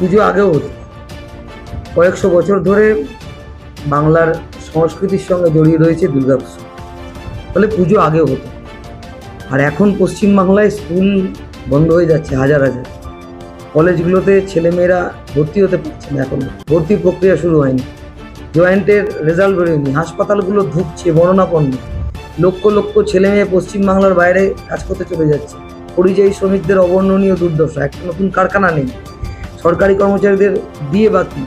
পুজো আগেও হতো কয়েকশো বছর ধরে বাংলার সংস্কৃতির সঙ্গে জড়িয়ে রয়েছে দুর্গাপুজো ফলে পুজো আগেও হতো। আর এখন পশ্চিমবাংলায় স্কুল বন্ধ হয়ে যাচ্ছে হাজার হাজার। কলেজগুলোতে ছেলেমেয়েরা ভর্তি হতে পারছে না এখন। ভর্তি প্রক্রিয়া শুরু হয়নি। জয়েন্টের রেজাল্ট বেরোয়নি। হাসপাতালগুলো ধুকছে, বর্ণনাপন্ন। লক্ষ লক্ষ ছেলে মেয়ে পশ্চিমবাংলার বাইরে কাজ করতে চলে যাচ্ছে। পরিযায়ী শ্রমিকদের অবর্ণনীয় দুর্দশা। একটা নতুন কারখানা নেই। সরকারি কর্মচারীদের দিয়ে বাকি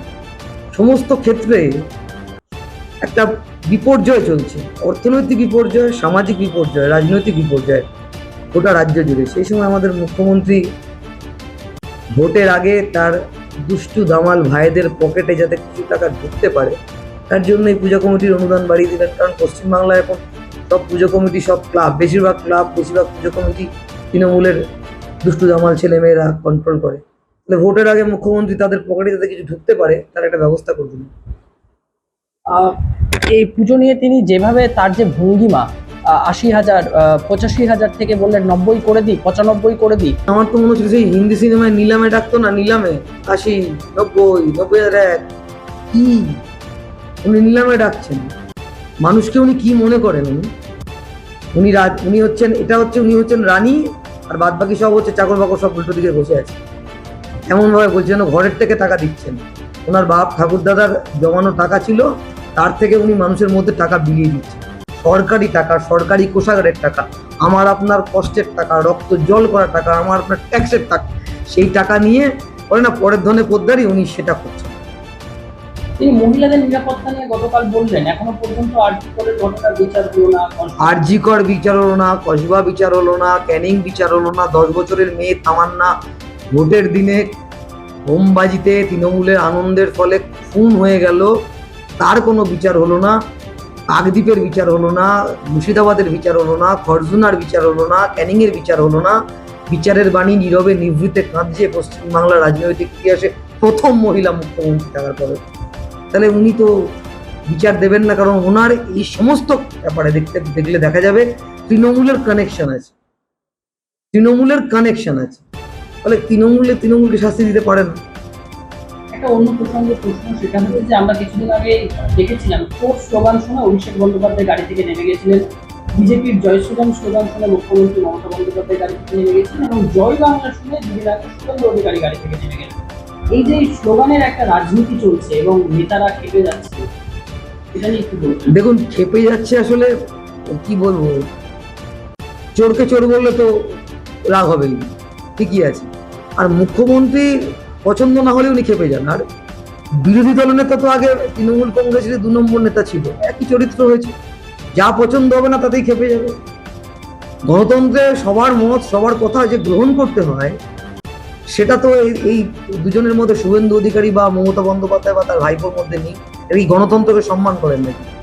সমস্ত ক্ষেত্রে একটা বিপর্যয় চলছে। অর্থনৈতিক বিপর্যয়, সামাজিক বিপর্যয়, রাজনৈতিক বিপর্যয় গোটা রাজ্য জুড়ে। সেই সময় আমাদের মুখ্যমন্ত্রী ভোটের আগে তার দুষ্টু দামাল ভাইদের পকেটে যাতে কিছু টাকা ঢুকতে পারে, তার জন্য এই পূজা কমিটির অনুদান বাড়িয়ে দিলেন। কারণ পশ্চিমবাংলায় এখন সব পুজো কমিটি, সব ক্লাব, বেশিরভাগ ক্লাব, বেশিরভাগ পুজো কমিটি তৃণমূলের দুষ্টু দামাল ছেলেমেয়েরা কন্ট্রোল করে। ভোটের আগে মুখ্যমন্ত্রী তাদের পকেটে যাতে কিছু ঢুকতে পারে তার একটা ব্যবস্থা করবেন এই পুজো নিয়ে তিনি যেভাবে তার যে ভঙ্গিমা আশি হাজার পঁচাশি হাজার থেকে বললেন নব্বই করে দিই পঁচানব্বই করে দিই। আমার তো মনে হচ্ছে সেই হিন্দি সিনেমায় নিলামে ডাকতো না নিলামে আশি নব্বই নব্বই হাজার এক কি? উনি নিলামে ডাকছেন। মানুষকে উনি কি মনে করেন উনি? উনি উনি হচ্ছেন এটা হচ্ছে উনি হচ্ছেন রানী আর বাদ বাকি সব হচ্ছে চাকর বাকর সব উল্টো দিকে বসে আছে। এমন ভাবে বলছে যেন ঘরের থেকে টাকা দিচ্ছেন। ওনার বাপ ঠাকুরদাদার জমানো টাকা ছিল তার থেকে উনি মানুষের মধ্যে টাকা বিলিয়ে দিচ্ছেন। সরকারি টাকা সরকারি কোষাগারের টাকা আমার আপনার কষ্টের টাকা রক্ত জল করা টাকা আমার আপনার ট্যাক্সের টাকা সেই টাকা নিয়ে করে না পরের ধনে পোদ্দারি উনি সেটা করছেন। তিনি মহিলাদের নিরাপত্তা নিয়ে গতকাল বললেন এখনও পর্যন্ত ঘটনার বিচার হলো না আরজিকর বিচার হলো না কসবা বিচার হলো না ক্যানিং বিচার হলো না দশ বছরের মেয়ে তামান্না ভোটের দিনে হোমবাজিতে তৃণমূলের আনন্দের ফলে খুন হয়ে গেল, তার কোনো বিচার হলো না, কাকদ্বীপের বিচার হলো না, মুর্শিদাবাদের বিচার হলো না, খরজুনার বিচার হলো না, ক্যানিংয়ের বিচার হলো না। বিচারের বাণী নীরবে নিভৃতে কাঁদছে পশ্চিমবাংলার রাজনৈতিক ইতিহাসে প্রথম মহিলা মুখ্যমন্ত্রী থাকার পরে। তাহলে উনি তো বিচার দেবেন না, কারণ ওনার এই সমস্ত ব্যাপারে দেখতে, দেখলে দেখা যাবে, তৃণমূলের কানেকশন আছে। তৃণমূলের কানেকশন আছে। তাহলে তৃণমূলে তৃণমূলকে শাস্তি দিতে পারে না একটা অন্য প্রসঙ্গে প্রশ্ন সেটা হচ্ছে যে আমরা কিছুদিন আগে দেখেছিলাম চোর স্লোগান শুনে অভিষেক বন্দ্যোপাধ্যায় গাড়ি থেকে নেমে গেছিলেন। বিজেপির জয় শ্রীরাম স্লোগান শুনে মুখ্যমন্ত্রী মমতা বন্দ্যোপাধ্যায় গাড়ি থেকে নেমে গেছিলেন এবং জয় বাংলা শুনে দুদিন আগে শুভেন্দু অধিকারী গাড়ি থেকে নেমে গেলেন। এই যে স্লোগানের একটা রাজনীতি চলছে এবং নেতারা খেপে যাচ্ছে এটা নিয়ে একটু বলবেন। দেখুন খেপে যাচ্ছে আসলে কি বলব? চোরকে চোর বললে তো রাগ হবেই ঠিকই আছে। আর মুখ্যমন্ত্রী পছন্দ না হলে উনি খেপে যান। আর বিরোধী দলনেতা তো আগে তৃণমূল কংগ্রেসের দু নম্বর নেতা ছিল, একই চরিত্র হয়েছে। যা পছন্দ হবে না তাতেই খেপে যাবে। গণতন্ত্রে সবার মত, সবার কথা যে গ্রহণ করতে হয়, সেটা তো এই- দুজনের মধ্যে শুভেন্দু অধিকারী বা মমতা বন্দ্যোপাধ্যায় বা তার ভাইপোর মধ্যে নেই। এই গণতন্ত্রকে সম্মান করেন নাকি?